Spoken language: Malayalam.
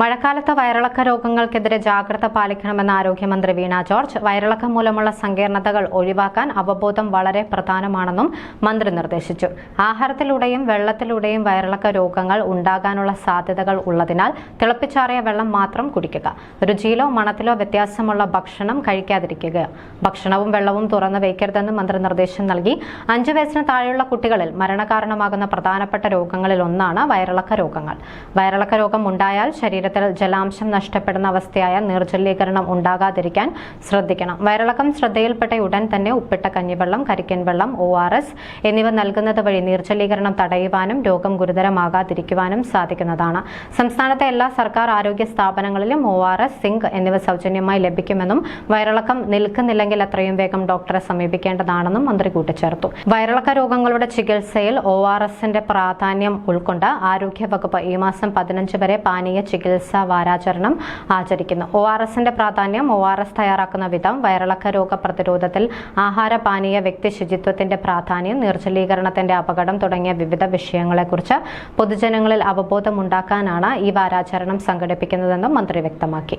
മഴക്കാലത്ത് വയറിളക്ക രോഗങ്ങൾക്കെതിരെ ജാഗ്രത പാലിക്കണമെന്ന് ആരോഗ്യമന്ത്രി വീണ ജോർജ്. വയറിളക്കം മൂലമുള്ള സങ്കീർണതകൾ ഒഴിവാക്കാൻ അവബോധം വളരെ പ്രധാനമാണെന്നും മന്ത്രി നിർദ്ദേശിച്ചു. ആഹാരത്തിലൂടെയും വെള്ളത്തിലൂടെയും വയറിളക്ക രോഗങ്ങൾ ഉണ്ടാകാനുള്ള സാധ്യതകൾ ഉള്ളതിനാൽ തിളപ്പിച്ചാറിയ വെള്ളം മാത്രം കുടിക്കുക. രുചിയിലോ മണത്തിലോ വ്യത്യാസമുള്ള ഭക്ഷണം കഴിക്കാതിരിക്കുക. ഭക്ഷണവും വെള്ളവും തുറന്നു വയ്ക്കരുതെന്ന് മന്ത്രി നിർദ്ദേശം നൽകി. അഞ്ചു വയസ്സിന് താഴെയുള്ള കുട്ടികളിൽ മരണകാരണമാകുന്ന പ്രധാനപ്പെട്ട രോഗങ്ങളിൽ ഒന്നാണ് വയറിളക്ക രോഗങ്ങൾ. വയറിളക്ക രോഗം ഉണ്ടായാൽ ശരീരത്തിൽ ജലാംശം നഷ്ടപ്പെടുന്ന അവസ്ഥയായ നിർജലീകരണം ഉണ്ടാകാതിരിക്കാൻ ശ്രദ്ധിക്കണം. വയറിളക്കം ശ്രദ്ധയിൽപ്പെട്ട ഉടൻ തന്നെ ഉപ്പിട്ട കഞ്ഞിവെള്ളം കരിക്കൻ വെള്ളം ഒ ആർ എസ് എന്നിവ നൽകുന്നത് വഴി നിർജലീകരണം തടയുവാനും രോഗം ഗുരുതരമാകാതിരിക്കുവാനും സാധിക്കുന്നതാണ്. സംസ്ഥാനത്തെ എല്ലാ സർക്കാർ ആരോഗ്യ സ്ഥാപനങ്ങളിലും ഒ ആർ എസ് സിങ്ക് എന്നിവ സൗജന്യമായി ലഭിക്കുമെന്നും വയറിളക്കം നിൽക്കുന്നില്ലെങ്കിൽ അത്രയും വേഗം ഡോക്ടറെ സമീപിക്കേണ്ടതാണെന്നും മന്ത്രി കൂട്ടിച്ചേർത്തു. വയറിളക്ക രോഗങ്ങളുടെ ചികിത്സയിൽ ഒ ആർ എസിന്റെ പ്രാധാന്യം ഉൾക്കൊണ്ട് ആരോഗ്യവകുപ്പ് ഈ മാസം പതിനഞ്ച് വരെ പാനീയ ചികിത്സാ വാരാചരണം ആചരിക്കുന്നു ഒ ആർ എസിന്റെ പ്രാധാന്യം ഒ ആർ എസ് തയ്യാറാക്കുന്ന വിധം വയറിളക്ക രോഗ പ്രതിരോധത്തിൽ ആഹാര പാനീയ വ്യക്തി ശുചിത്വത്തിന്റെ പ്രാധാന്യം നിർജലീകരണത്തിന്റെ അപകടം തുടങ്ങിയ വിവിധ വിഷയങ്ങളെക്കുറിച്ച് പൊതുജനങ്ങളിൽ അവബോധമുണ്ടാക്കാനാണ് ഈ വാരാചരണം സംഘടിപ്പിക്കുന്നതെന്നും മന്ത്രി വ്യക്തമാക്കി.